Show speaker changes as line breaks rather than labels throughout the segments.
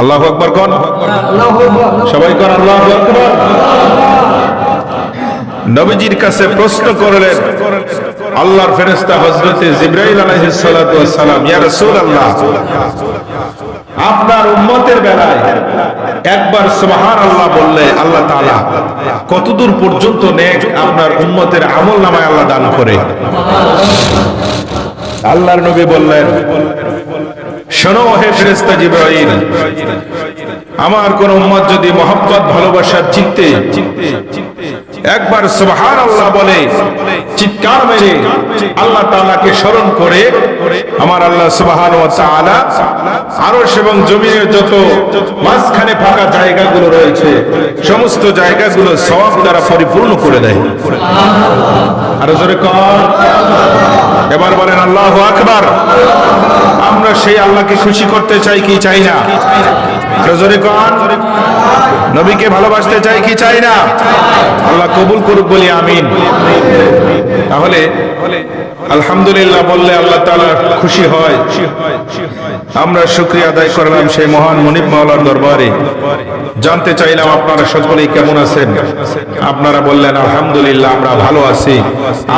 আল্লাহ আকবর কন? সবাই কন আল্লাহ নবীজির কাছে প্রশ্ন করলেন, আল্লাহর ফেরেশতা হযরতে জিবরাইল আলাইহিস সালাতু ওয়াস সালাম, ইয়া রাসূলুল্লাহ, আপনার উম্মতের বেলায় একবার সুবহানাল্লাহ বললে আল্লাহ তাআলা কতদূর পর্যন্ত নেক আপনার উম্মতের আমল নামায় আল্লাহ দান করে? আল্লাহর নবী বললেন শোনো হে ফেরেশতা জিবরাইল, আমার কোন উম্মত যদি মহব্বত ভালোবাসার চিত্তে একবার সুবহান আল্লাহ বলে, চিৎকার মেরে আল্লাহ তাআলাকে স্মরণ করে, আমার আল্লাহ সুবহান ওয়া তাআলা আরশ এবং জমিনের যত মাঝখানে ফাঁকা জায়গাগুলো রয়েছে, সমস্ত জায়গাগুলো সওয়াব দ্বারা পরিপূর্ণ করে দেয়। আরও জোরে কর। এবার বলেন আল্লাহ আকবার। আমরা সেই আল্লাহকে খুশি করতে চাই কি চাই না? নবীকে ভালোবাসতে চাই কি চাই না? আল্লাহ কবুল করুক বলি, আমিন। তাহলে আলহামদুলিল্লাহ বললে আল্লাহ তাআলা খুশি হয়। আমরা শুকরিয়া আদায় করলাম সেই মহান মনিব মাওলার দরবারে। জানতে চাইলাম আপনারা সকলেই কেমন আছেন? আপনারা বললেন, আলহামদুলিল্লাহ, আমরা ভালো আছি।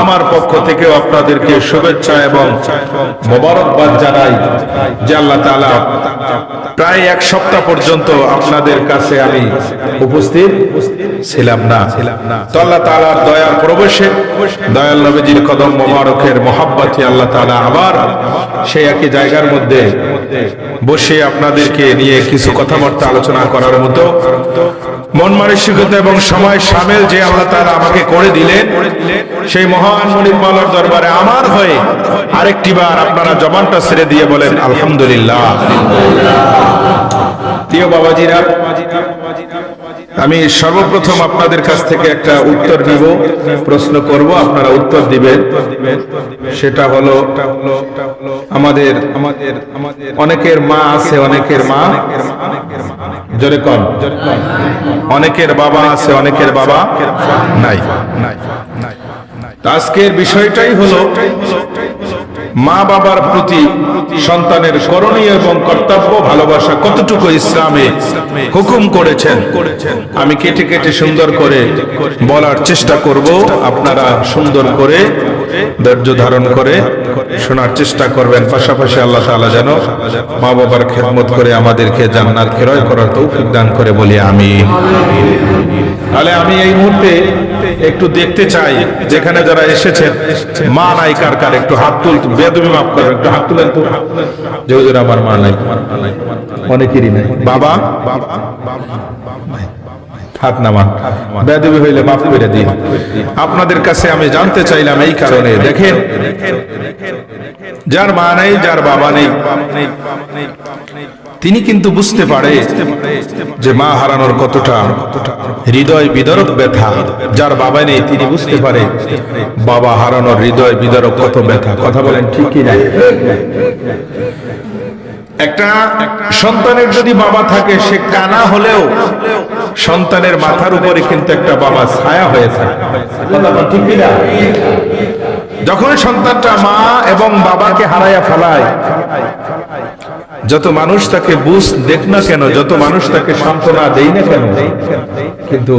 আমার পক্ষ থেকেও আপনাদেরকে শুভেচ্ছা এবং মোবারকবাদ জানাই যে আল্লাহ তাআলা প্রায় এক সপ্তাহ পর্যন্ত আপনাদের কাছে আমি উপস্থিত ছিলাম না। তো আল্লাহ তাআলার দয়ার প্রবেশে দয়াল নবীজির কদম মোবারকের মহাব্বতে আল্লাহ তাআলা আবার সেই একই জায়গার মধ্যে বসে আপনাদেরকে নিয়ে কিছু কথাবার্তা আলোচনা করার মতো মন মানসিকতা এবং সময় সামেল যে আল্লাহ তাআলা আমাকে করে দিলেন, সেই মহান মাওলার দরবারে আমার হয়ে আরেকটি বার আপনারা জবানটা ছেড়ে দিয়ে বলেন, আলহামদুলিল্লাহ। প্রিয় বাবাজিরা আমি সর্বপ্রথম আপনাদের কাছ থেকে একটা উত্তর নিব, প্রশ্ন করব, আপনারা উত্তর দিবেন। সেটা হলো, আমাদের আমাদের আমাদের অনেকের মা আছে, অনেকের মা। জোরে কন। অনেকের বাবা আছে, অনেকের বাবা নাই। আজকের বিষয়টাই হলো মা বাবার প্রতি সন্তানের করণীয় এবং কর্তব্য ভালোবাসা কতটুকু ইসলামে হুকুম করেছেন, আমি কেটে কেটে সুন্দর করে বলার চেষ্টা করব। আপনারা সুন্দর করে ধৈর্য ধারণ করে শোনার চেষ্টা করবেন। পাশাপাশি আল্লাহ তাআলা যেন মা বাবার খেদমত করে আমাদেরকে জান্নাত ক্রয় করার তৌফিক দান করে বলি আমি তাহলে আমি এই মুহূর্তে একটু দেখতে চাই, যেখানে যারা এসেছেন, মা নাই কার কার, একটু হাত তুল বেদবি মাফ করবেন একটু হাত তুলেন তো। যে হুজুর আমার মা নাই। অনেকেরই নাই। বাবা বাবা? হইলে আপনাদের কাছে আমি জানতে চাইলাম এই কারণে, দেখেন। যার মা নেই, যার বাবা নেই। তিনি কিন্তু বুঝতে পারে যে মা হারানোর কতটা হৃদয় বিদরক ব্যথা। যার বাবা নেই, তিনি বুঝতে পারে বাবা হারানোর হৃদয় বিদরক কত ব্যথা। কথা বলেন ঠিকই নাই একটা সন্তানের যদি বাবা থাকে, সে কানা হলেও সন্তানের মাথার উপরে কিন্তু একটা বাবা ছায়া হয়ে থাকে? যখন সন্তানটা মা এবং বাবাকে হারাইয়া ফেলায়, যত মানুষ তাকে বুঝ দেখ না কেন, যত মানুষ তাকে সান্ত্বনা দেই না কেন, কিন্তু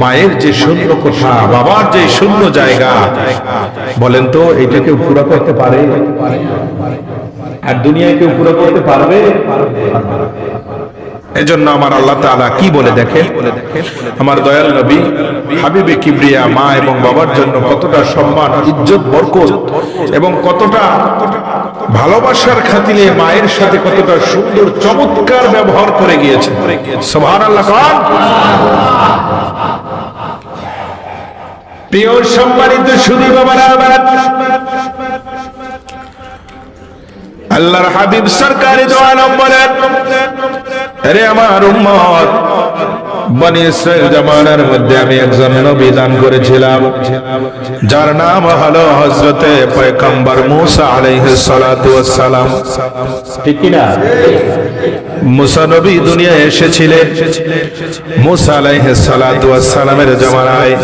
মায়ের যে শূন্য কথা বাবার যে শূন্য জায়গা, বলেন তো এটা কেউ পুরো করতে পারে আর দুনিয়ায় কেউ পুরো করতে পারবে? এজন্য আমার আল্লাহ তাআলা কি বলে দেখেন আমার দয়াল নবী, হাবিবে কিবরিয়া, মা এবং বাবার জন্য কতটা সম্মান, ইজ্জত, বরকত এবং কতটা ভালোবাসার খাতিরে মায়ের সাথে কতটা সুন্দর, চমৎকার ব্যবহার করে গিয়েছে। সুবহানাল্লাহ খান প্রিয় সম্মানিত সুদী বাবারা আল্লাহর হাবিব সরকারি নম্বরের আরে আমার উম্মত বনি ইসরাইল জামানার মধ্যে আমি একজন নবী দান করেছিলাম। যার নাম হলো হযরতে পয়গম্বর মূসা আলাইহিস সালাতু ওয়াস সালাম ঠিক কি না মুসা নবী দুনিয়ায় এসেছিলেন। মুসা আলাইহিস সালাতু ওয়াস সালামের জামানায়।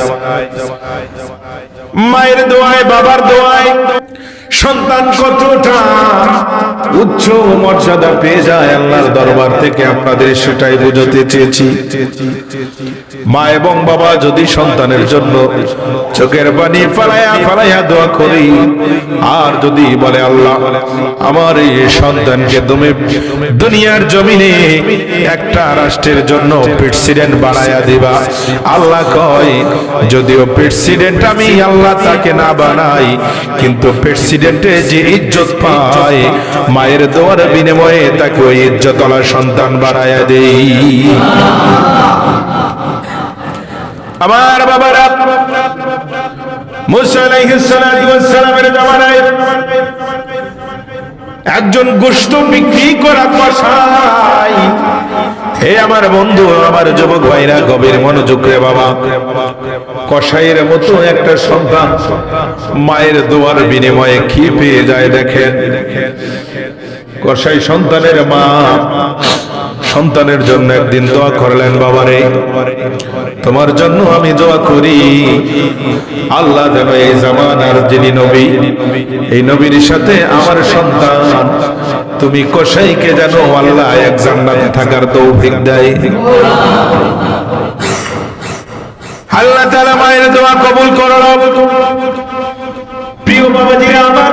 মায়ের দোয়ায় বাবার দোয়ায় সন্তান কতটা উচ্চ মর্যাদা পেয়ে যায় আল্লাহর দরবার থেকে, আপনাদের সেটাই বুঝতে চেয়েছি। মা এবং বাবা যদি সন্তানের জন্য চোখের পানি ফালাইয়া ফালাইয়া দোয়া করি, আর যদি বলে আল্লাহ, আমার এই সন্তানকে তুমি দুনিয়ার জমিনে একটা রাষ্ট্রের জন্য প্রেসিডেন্ট বানায়া দিবা। আল্লাহ কয়, যদিও প্রেসিডেন্ট আমি, আল্লাহ তাকে না বানাই, কিন্তু প্রেসিডেন্টে যে ইজ্জত পায়, মায়ের দোয়ার বিনিময়ে তাকে ওই ইজ্জতলা সন্তান বানায়া দেই। আমার বাবারা একজন গোষ্ঠ বিক্রি করা কষাই হে আমার বন্ধু, আমার যুবক ভাইরা, গভীর মনোযোগ রে বাবা। কষাইয়ের মতো একটা সন্তান মায়ের দোয়ার বিনিময়ে কি পেয়ে যায় দেখেন? কষাই সন্তানের মা সন্তানের জন্য একদিন দোয়া করলেন, বাবারে, তোমার জন্য আমি দোয়া করি। আল্লাহ যেন এই জামানার যিনি নবী, এই নবীর সাথে আমার সন্তান তুমি কসাইকে যেন আল্লাহ এক জান্নাতে থাকার তৌফিক দেয়। আল্লাহ তাআলা মায়ের দোয়া কবুল করল প্রিয় বাবাজিরা আমার,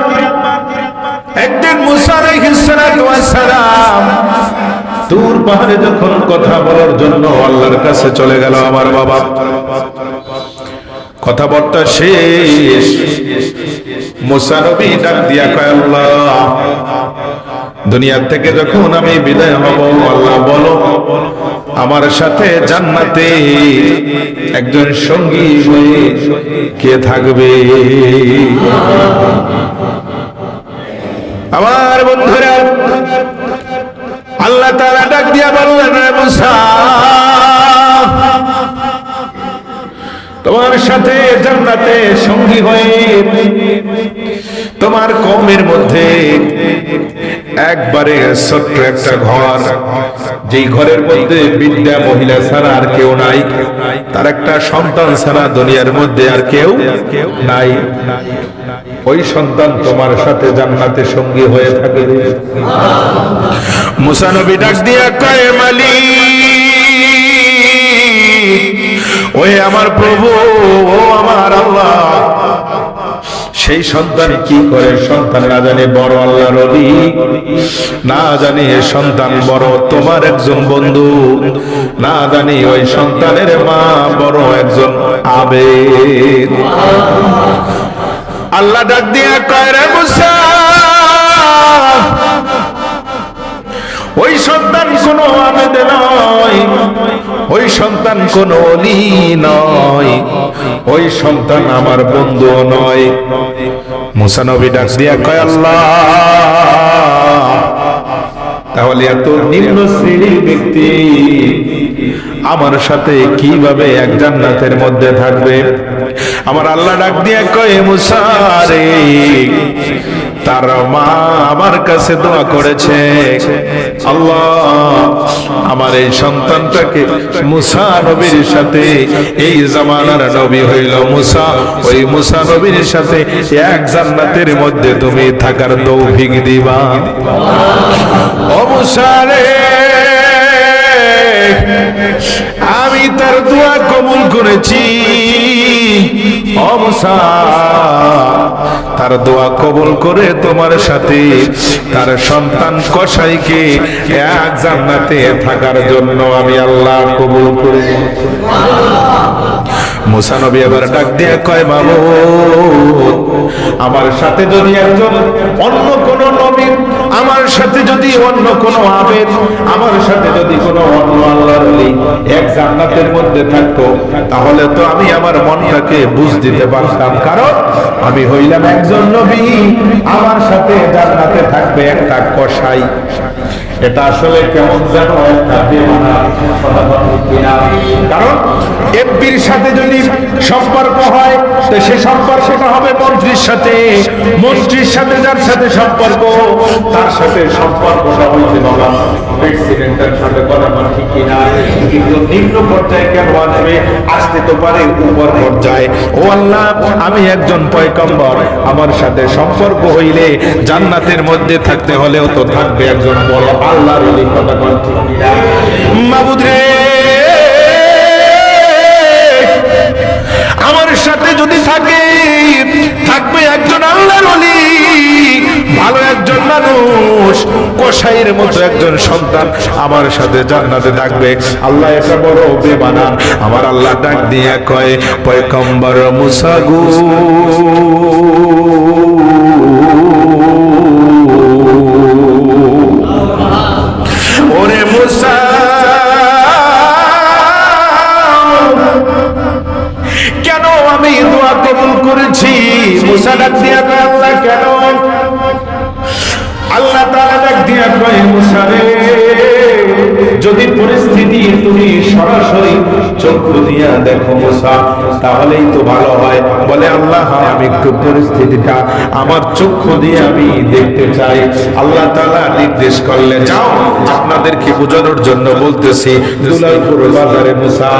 একদিন মুসা আলাইহিস সালাতু ওয়াস সালাম দূর পাহাড়ে যখন কথা বলার জন্য আল্লাহর কাছে চলে গেল আমার বাবা। কথাবার্তা শেষ। মুসা নবী ডাক দিয়া কয়, আল্লাহ দুনিয়া থেকে যখন আমি বিদায় হব, আল্লাহ বলো, আমার সাথে জান্নাতে একজন সঙ্গী হয়ে কে থাকবে? আমার বন্ধুরা, আল্লাহ তাআলা ডাক দিয়া বললেন তোমার সাথে জান্নাতে সঙ্গী হয়ে তোমার কমের মধ্যে একবারে ছোট্ট একটা ঘর, যেই ঘরের মধ্যে বিদ্যা মহিলা ছাড়া আর কেউ নাই, তার একটা সন্তান ছাড়া দুনিয়ার মধ্যে আর কেউ নাই। ওই সন্তান তোমার সাথে জান্নাতে সঙ্গী হয়ে থাকে। মুসানবী ডাক দিয়া কয়, মালিক, ওই আমার প্রভু, ও আমার আল্লাহ সেই সন্তান কি করে? সন্তান না জানে বড় আল্লাহ রবি না জানি এ সন্তান বড় তোমার একজন বন্ধু, না জানি ওই সন্তানের মা বড় একজন আবেগ। আল্লাহ ডাক দিয়া কয় রে ওই সন্তান কোনো আবেদে নয়। ওই সন্তান কোন অলি নয়, ওই সন্তান আমার বন্ধু নয়। মুসানবী ডাক দিয়া কয়, আল্লাহ, তাহলে এত নিম্ন শ্রেণির ব্যক্তি আমার সাথে কীভাবে এক জান্নাতের মধ্যে থাকবে? আমার আল্লাহ ডাক দিয়ে কয়ে মুসারে তার মা আমার কাছে দোয়া করেছে। আল্লাহ, আমার এই সন্তানটাকে মুসা নবীর সাথে, এই জামানার নবী হইল মুসা। ওই মুসা নবীর সাথে এক জান্নাতের মধ্যে তুমি থাকার তৌফিক দিবা। ও মুসা রে, আমি তার দোয়া কবুল করেছি। অবসা তার দোয়া কবুল করে তোমার সাথে, তার সন্তান কসাইকে এক জান্নাতে থাকার জন্য আমি আল্লাহ কবুল করে। এবার ডাক কয় আমার সাথে যদি একজন অন্য কোন নবী, আমার সাথে যদি অন্য কোন আবেদ, আমার সাথে যদি কোনো অন্য এক জান্নাতের মধ্যে থাকতো, তাহলে তো আমি আমার মনটাকে বুঝ দিতে পারতাম। কারণ আমি হইলাম একজন নবী, আমার সাথে জান্নাতে থাকবে একটা কসাই। এটা আসলে কেমন যেন কারণ এমপির সাথে যদি সম্পর্ক হয়, তো সে হবে মন্ত্রীর সাথে। মন্ত্রীর সাথে যার সাথে সম্পর্ক, তার সাথে বাবা আল্লাহ, আমি একজন পয়গম্বর। আমার সাথে সম্পর্ক হইলে জান্নাতের মধ্যে থাকতে হলেও তো থাকবে একজন বড় আল্লাহর কথা বল ঠিক কিনা? মাবুদ রে! আমার সাথে যদি থাকে, থাকবে একজন আল্লাহর ওলি, ভালো একজন মানুষ, কসাইয়ের মতো একজন সন্তান আমার সাথে জান্নাতে থাকবে। আল্লাহ এটা বড় বেমানান আমার আল্লাহ ডাক দিয়ে কয় পয়কম্বর মুসাগু। মুসা তাহলেই তো ভালো হয়। বলে, আল্লাহ, আমি একটু পরিস্থিতিটা আমার চক্ষু দিয়ে আমি দেখতে চাই। আল্লাহ তাআলা নির্দেশ করলে যাও, আপনাদেরকে বোঝানোর জন্য বলতেছি, দুলালপুর বাজারে মুসা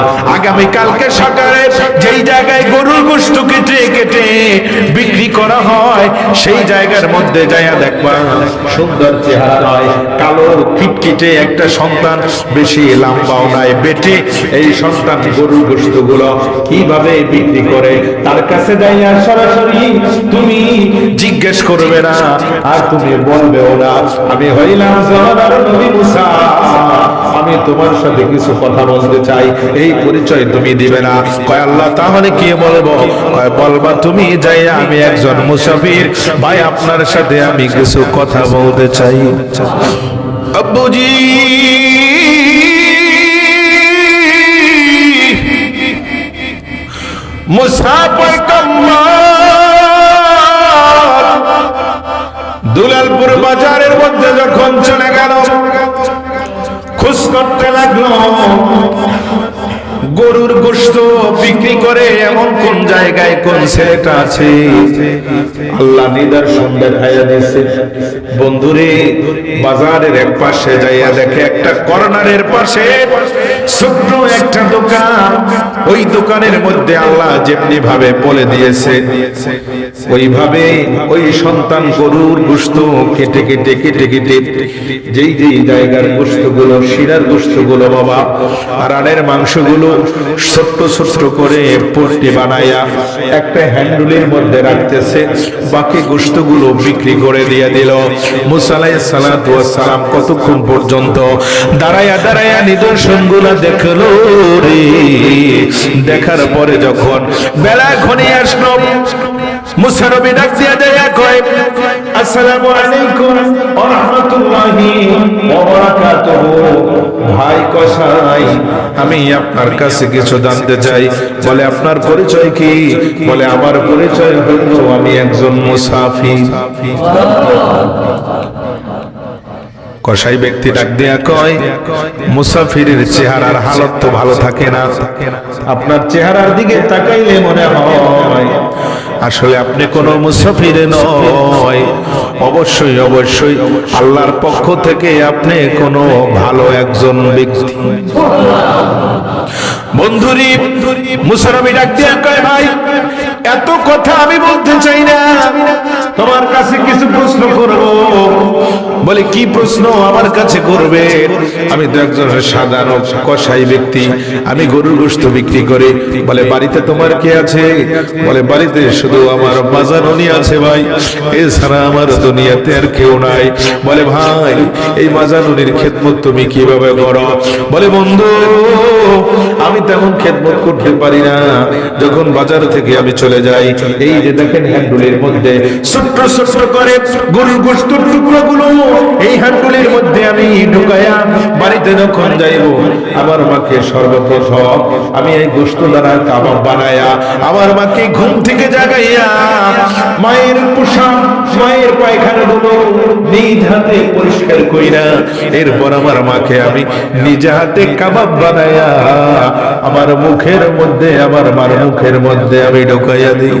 সকালে যেই জায়গায় গরুর গোশত কেটে কেটে বিক্রি করা হয়, সেই জায়গার মধ্যে যাইয়া দেখবা সুন্দর চেহারা কালো কিটকিটে একটা সন্তান, বেশি লম্বাও নাই, বেটে এই সন্তান গরুর গোশতগুলো কীভাবে বিক্রি করে, তার কাছে যাইয়া সরাসরি তুমি জিজ্ঞেস করবে না, আর তুমি বলবেও না, আমি হইলাম জমানার নবী মুসা। আমি তোমার সাথে কিছু কথা বলতে চাই, এই পরিচয় তুমি দিবে না। কয়, আল্লাহ, তাহলে কি বলব? কয়, বলবা তুমি যাই, আমি একজন মুসাফির, ভাই, আপনার সাথে আমি কিছু কথা বলতে চাই। আব্বুজি। মুসাফির দুলালপুর বাজারের মধ্যে যখন চলে গেল খুশ করতে লাগল। গরুর গোশত বিক্রি করে এমন কোন জায়গায় কোন ছেলেটা আছে? আল্লাহ নিদর্শন দেখাইয়া দিয়েছে। বন্ধুরে, বাজারের এক পাশে যাইয়া দেখে একটা কর্নারের পাশে ছোট্ট একটা দোকান। ওই দোকানের মধ্যে আল্লাহ যেমনি ভাবে বলে দিয়েছে, ওইভাবে ওই সন্তান গরুর গোশত কেটে কেটে কেটে কেটে, যেই যেই জায়গার গোশতগুলো শিরার গোশতগুলো বাবা রানের মাংসগুলো ছোট্ট ছোট্ট করে পট্টি বানাইয়া একটা হ্যান্ডুলের মধ্যে রাখতেছে, বাকি গোশতগুলো বিক্রি করে দিয়ে দিল। মুসালাই সালাম কতক্ষণ পর্যন্ত দাঁড়াইয়া দাঁড়াইয়া নিদর্শনগুলো রে। দেখার পরে যখন বেলা ঘনিয়ে মুসারবি দিয়া কয় আলাইকুম ভাই কসাই আমি আপনার কাছে কিছু জানতে চাই। বলে, আপনার পরিচয় কি? বলে, আমার পরিচয় হলো আমি একজন মুসাফির। কসাই ব্যক্তি ডাক দেয়া কয়, মুসাফিরের চেহারার হালত তো ভালো থাকে না। আপনার চেহারার দিকে তাকাইলে মনে হয়, আসলে আপনি কোনো মুসাফির নয়। অবশ্যই অবশ্যই আল্লাহর পক্ষ থেকে আপনি কোনো ভালো একজন ব্যক্তি। বন্ধুরি, মুসারবি ডাক দিয়া কয়, ভাই, এত কথা আমি বলতে চাই না। তোমার কাছে কিছু প্রশ্ন বলে, কি প্রশ্ন আমার কাছে করবে? আমি তো একজন সাধারণ কসাই ব্যক্তি। আমি গরুর গোশত বিক্রি করি। বলে, বাড়িতে তোমার কে আছে? বলে, বাড়িতে শুধু আমার বাজারনি আছে ভাই। এছাড়া আমার দুনিয়াতে আর কেউ নাই। বলে, ভাই, এই মাজানুনির খেদমত তুমি কীভাবে করো? বলে, বন্ধু, আমি তেমন খেদমত করতে পারি না। যখন বাজার থেকে আমি চলে যাই, এই যে দেখেন হ্যান্ডুলের মধ্যে ছোট্ট ছোট্ট করে গরুর গোস্ত টুকরো গুলো এই হ্যান্ডুলের মধ্যে আমি ঢুকায়া বাড়িতে যখন যাইব, আমার মাকে সর্বপ্রথম আমি এই গোস্ত দ্বারা কাবাব বানায়া আমার মাকে ঘুম থেকে জাগাইয়া মায়ের পোশাক, মায়ের পায়খানা গুলো নিজ হাতে পরিষ্কার কইরা এরপর আমার মাকে আমি নিজ হাতে কাবাব বানায়া আমার মুখের মধ্যে, আমার মার মুখের মধ্যে আমি ঢুকাইয়া দিই।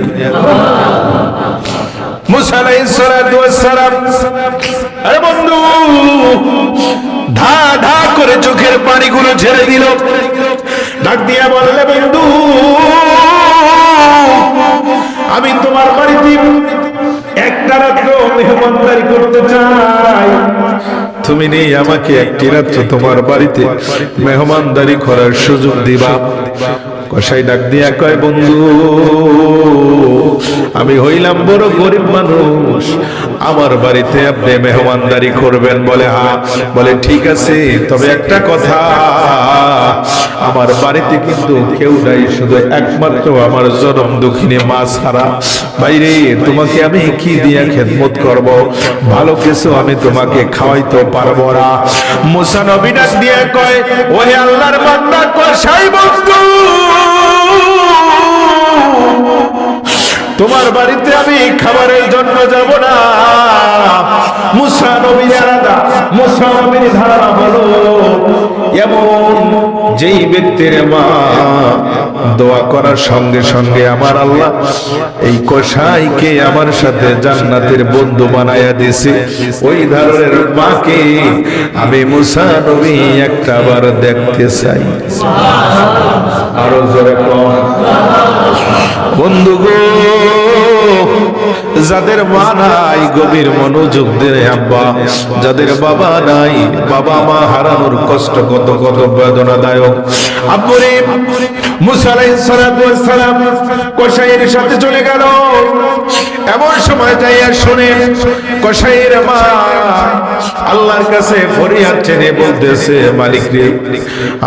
মুসা আলাইহিস সালাম আরে বন্ধু, ধা ধা করে চোখের পানি দাড়িগুলো ছেড়ে দিল। ডাক দিয়া বললে, বন্ধু, আমি তোমার বাড়িতে একটা রাত্র মেহমানদারি করতে চাই। তুমি নেই আমাকে একটি রাত্র তোমার বাড়িতে মেহমানদারি করার সুযোগ দিবা। কষাই ডাক দিয়া কয়, বন্ধু আমি হইলাম বড় গরিব মানুষ। আমার বাড়িতে আপনি মেহমানদারি করবেন বলে হা বলে, ঠিক আছে, তবে একটা কথা। আমার বাড়িতে কিন্তু কেউ নাই, শুধু একমাত্র আমার জনম দুঃখিনী মা ছাড়া। বাইরে, তোমাকে আমি কি দিয়ে খেদমত করব? ভালো কিছু আমি তোমাকে খাওয়াইতে পারব না। মুসা নবী ডাক দিয়ে কয়, ওহে আল্লাহর বান্দা কষাই বন্ধু? তোমার বাড়িতে আমি খাবারের জন্য যাব না। মুসা নবীর আলাদা মুসা নবীর ধারণা হলো, এমন যেই ব্যক্তির মা দোয়া করার সঙ্গে সঙ্গে আমার আল্লাহ এই কষাইকে আমার সাথে জান্নাতের বন্ধু বানায়া দিছে ওই ধরনের মাকে আমি মুসা নবী একটা বার দেখতে চাই। আরও জোরে বন্ধু যাদের মা নাই গভীর মনোযোগ দে আব্বা, যাদের বাবা নাই, বাবা মা হারানোর কষ্ট কত কত বেদনাদায়ক। আব্বুরে, মুসা আলাইহিস সালাতু ওয়াস সালাম কসাইয়ের সাথে চলে গেল। এমন সময় যাইয়া শুনে কসাইয়ের মা আল্লাহর কাছে ফরিয়াদ চেনে বলতেছে, মালিক রে,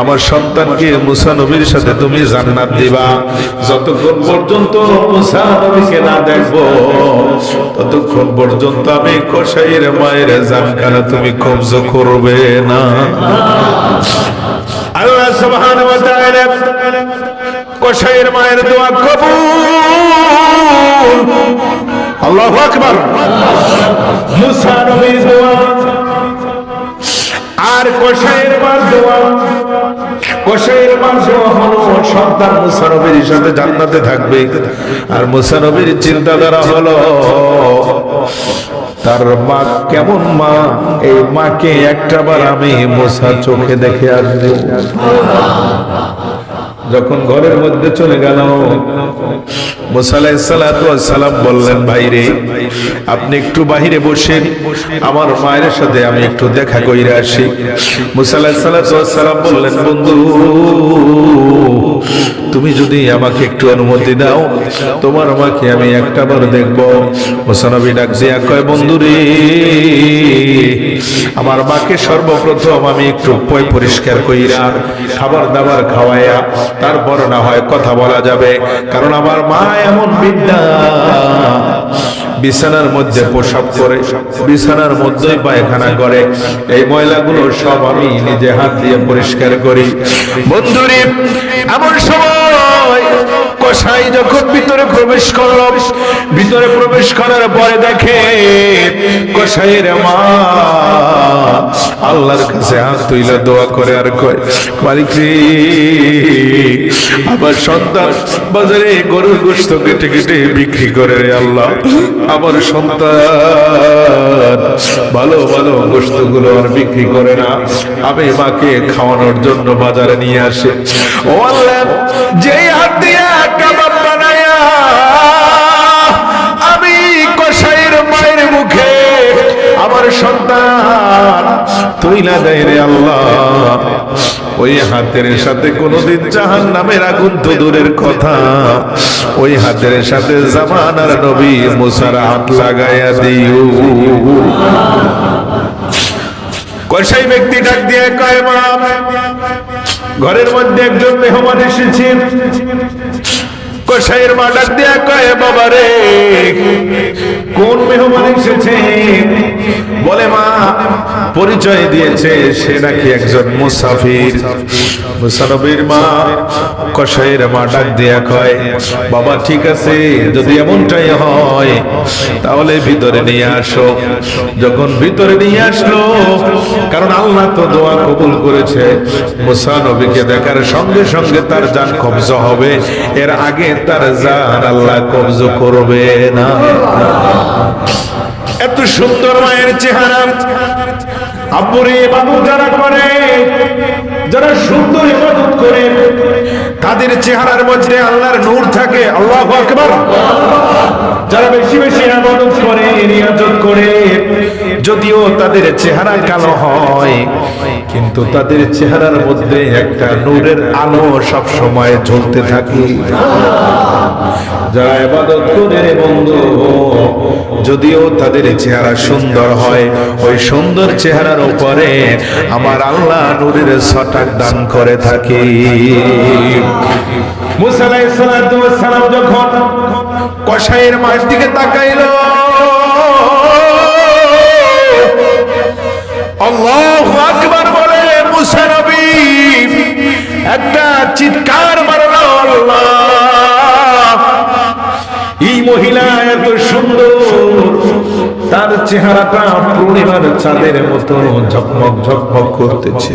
আমার সন্তানকে মুসা নবীর সাথে তুমি জান্নাত দিবা। যতক্ষণ পর্যন্ত মুসা নবীকে না দেখব ততক্ষণ পর্যন্ত আমি কসাইয়ের মায়ের জানখানা তুমি কবজ করবে না। আল্লাহ সুবহানাহু কসাইয়ের মায়ের দোয়া কবুল। আল্লাহু আকবার। মুসা নবীর দোয়া। আর কসাইয়ের মার দোয়া কসাইয়ের হলো সন্তান সাথে জান্নাতে থাকবে। আর মুসা নবীর চিন্তাধারা হলো, তার মা কেমন মা? এই মাকে একটা বার আমি মুসা চোখে দেখে আসব। যখন ঘরের মধ্যে চলে গেল সালাম বললেন ভাইরে আপনি একটু বাহিরে বসেন, আমার মায়ের সাথে আমি একটু দেখা আসি। বললেন, বন্ধু, তুমি যদি আমাকে একটু অনুমতি দাও, তোমার মাকে আমি একটা বার দেখব মুসানবী ডাক জিয়া কয়, বন্ধু রে আমার মাকে সর্বপ্রথম আমি একটু পয় পরিষ্কার কইরা খাবার দাবার খাওয়াইয়া, তারপর না হয় কথা বলা যাবে। কারণ আমার মা এমন বিদ্যা। বিছানার মধ্যে পোশাক করে, বিছানার মধ্যেই পায়খানা করে। এই ময়লাগুলো সব আমি নিজে হাত দিয়ে পরিষ্কার করি। বন্ধুরে, এমন সময় কষাই যখন ভিতরে প্রবেশ করল, ভিতরে প্রবেশ করার পরে দেখে কষাইয়ের মা আল্লাহর কাছে হাত তুইলা দোয়া করে আর কয়, মালিক রে, আমার সন্তান বাজারে গরুর গোস্ত কেটে কেটে বিক্রি করে আল্লাহ। আমার সন্তান ভালো ভালো গোস্তগুলো আর বিক্রি করে না। আমি মাকে খাওয়ানোর জন্য বাজারে নিয়ে আসে। ও আল্লাহ, যেই হাত দিয়া আমার সন্তান, তুই না দেয় রে আল্লাহ। ওই হাতের সাথে কোনোদিন জাহান নামের আগুন তো দূরের কথা। ওই হাতের সাথে জামানার নবী মুসার হাত লাগাইয়া দিও। কষাই ব্যক্তি ডাক দিয়ে কয়, মা, ঘরের মধ্যে একজন মেহমান এসেছেন। কষাইয়ের মা ডাক দিয়া কয়ে, বাবা রে, কোন মেহমান এসেছে? বলে মা, পরিচয় দিয়েছে, সে নাকি একজন মুসাফির। মুসানবীর মা কষাইয়ের মা ডাক বাবা, ঠিক আছে, যদি এমনটাই হয়, তাহলে ভিতরে নিয়ে আসো। যখন ভিতরে নিয়ে আসলো, কারণ আল্লাহ তো দোয়া কবুল করেছে, মুসা নবীকে দেখার সঙ্গে সঙ্গে তার যান কবজ হবে। এর আগে তার জান আল্লাহ কবজ করবে না। এত সুন্দর মায়ের চেহারা। আব্বুরে, বাবু যারা করে যারা যাদের চেহারার মধ্যে আল্লাহর নূর থাকে। আল্লাহ আকবার। যারা বেশি বেশি আবাদত করে রিয়াজত করে, যদিও তাদের চেহারা কালো হয়, কিন্তু তাদের চেহারার মধ্যে একটা নূরের আলো সব সময় জ্বলতে থাকে। যারা ইবাদত করে বন্ধু, যদিও তাদের চেহারা সুন্দর হয়, ওই সুন্দর চেহারার উপরে আমার আল্লাহ নূরের ছটাক দান করে থাকে। মুসা সালাম যখন কসাইয়ের মাঠ দিকে তাকাইলো আকবার বলে, মুসা নবী, একটা চিৎকার মারলো এই মহিলা তার চেহারাটা পূর্ণিমার চাঁদের মতো ঝকমক ঝকমক করতেছে।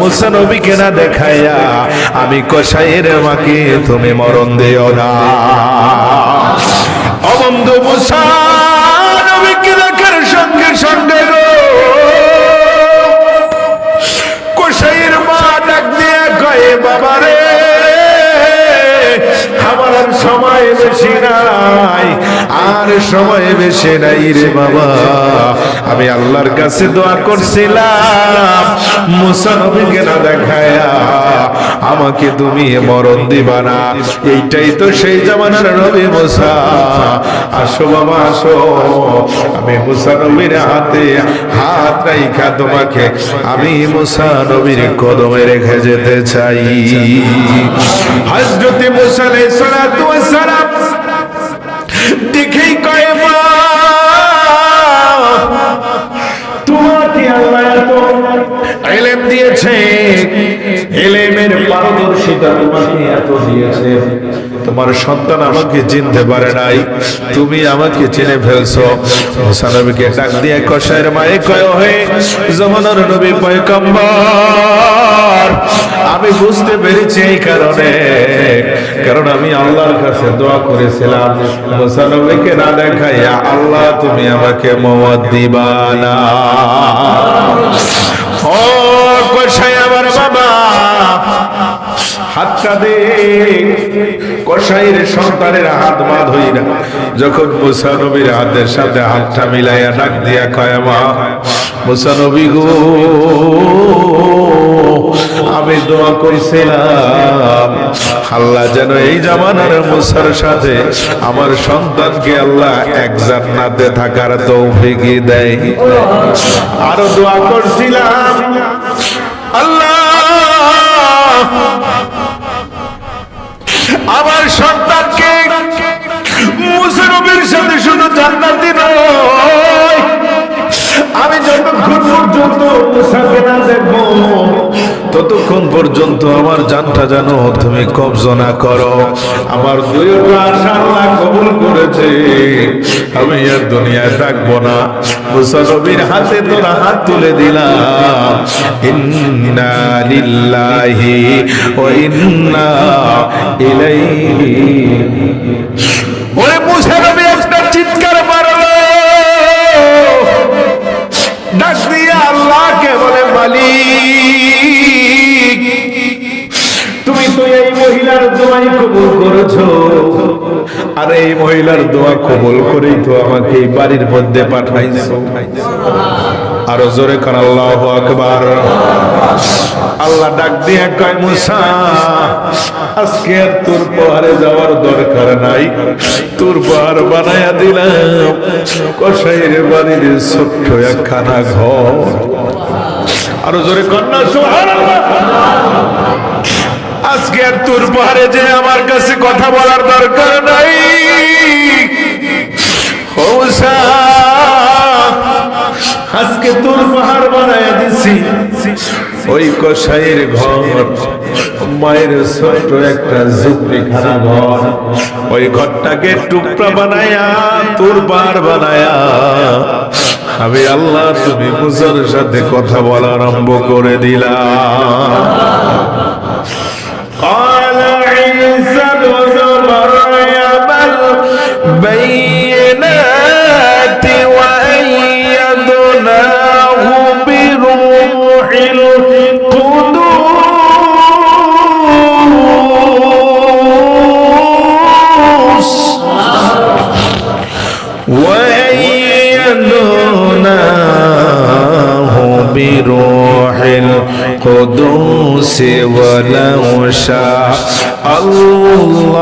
মুসা নবীকে না দেখাইয়া আমি কষাইয়ের মাকে তুমি মরণ দিও না। অবন্ধু মুসা নবীকে দেখার সঙ্গে সঙ্গে আর সময় বেশি নাই রে বাবা। আমি আল্লাহর কাছে দোয়া করছিলাম, মুসানবীকে না দেখায়া আমাকে তুমি মরণ দিবা না। এইটাই তো সেই জামানার নবী মুসা। আসো বাবা, আসো। আমি মুসা নবীর হাতে হাত রাইখা তোমাকে। আমি মুসা নবীর কদমে রেখে যেতে চাই। হজরতে মুসা আলাইহিস সালাতু ওয়াস সালাম তোমার সন্তান আমাকে চিনতে পারে নাই। তুমি আমাকে চিনে ফেলছো। ডাক দিয়ে কষায়ের মায়ে কয় হয়ে নবী পয়গম্বর, আমি বুঝতে পেরেছি এই কারণে। কারণ আমি আল্লাহর কাছে দোয়া করেছিলাম। মুসা নবীকে না দেখাইয়া আল্লাহ তুমি আমাকে মওয়াদ দিবা না। ও কষাই আমার বাবা হাতটা দে। কসাইয়ের সন্তানের হাত মা ধই না যখন মুসা নবীর হাতের সাথে হাতটা মিলাইয়া ডাক দিয়া কয়, মা মুসা নবী গো, আমি দোয়া করেছিলাম। আল্লাহ যেন এই জামানার মুসার সাথে আমার সন্তানকে আল্লাহ এক জান্নাতে থাকার তৌফিক দেয়। আরও দোয়া করছিলাম। আল্লাহ আমার সন্তানকে মুসরবির সাথে শুধু জান্নাতি নয়। আমি যতক্ষণ পর্যন্ত যত মুসাফিরা দেখব ততক্ষণ পর্যন্ত আমার জানটা যেন তুমি কবজ না করো। আমার দুইটা কবুল করেছে। আমি আর দুনিয়ায় থাকব না। মুসা হাতে তোরা হাত তুলে দিলাম। ইন্না লিল্লাহি ওয়া ইন্না ইলাইহি ওরে মুসা আর এই মহিলার দোয়া কবুল করেই তো আমাকে এই বাড়ির মধ্যে পাঠাইছো। আর জোরে কর, আল্লাহ আকবার। আল্লাহ ডাক দিয়ে কয়, মুসা, আজকে আর তোর পাহাড়ে যাওয়ার দরকার নাই। তোর পাহাড় বানায়া দিলাম। কসাইয়ের বাড়ির ছোট্ট একখানা ঘর। আরও জোরে কন্যা সোহার আজকে আর তোর পাহাড়ে যে আমার কাছে কথা বলার দরকার নাই। আজকে তোর পাহাড় বানায় দিছি। ওই কসাইয়ের ঘর, মায়ের ছোট্ট একটা ঝুপড়ি খানা ঘর। ওই ঘরটাকে টুকরা বানায়া, তোর বার বানায়া। আমি আল্লাহ, তুমি মুসার সাথে কথা বলা আরম্ভ করে দিলাম قال عيسى ابن مريم البينات وأيدناه بروح القدوس. وأيدناه بروح القدوس ولو شاء الله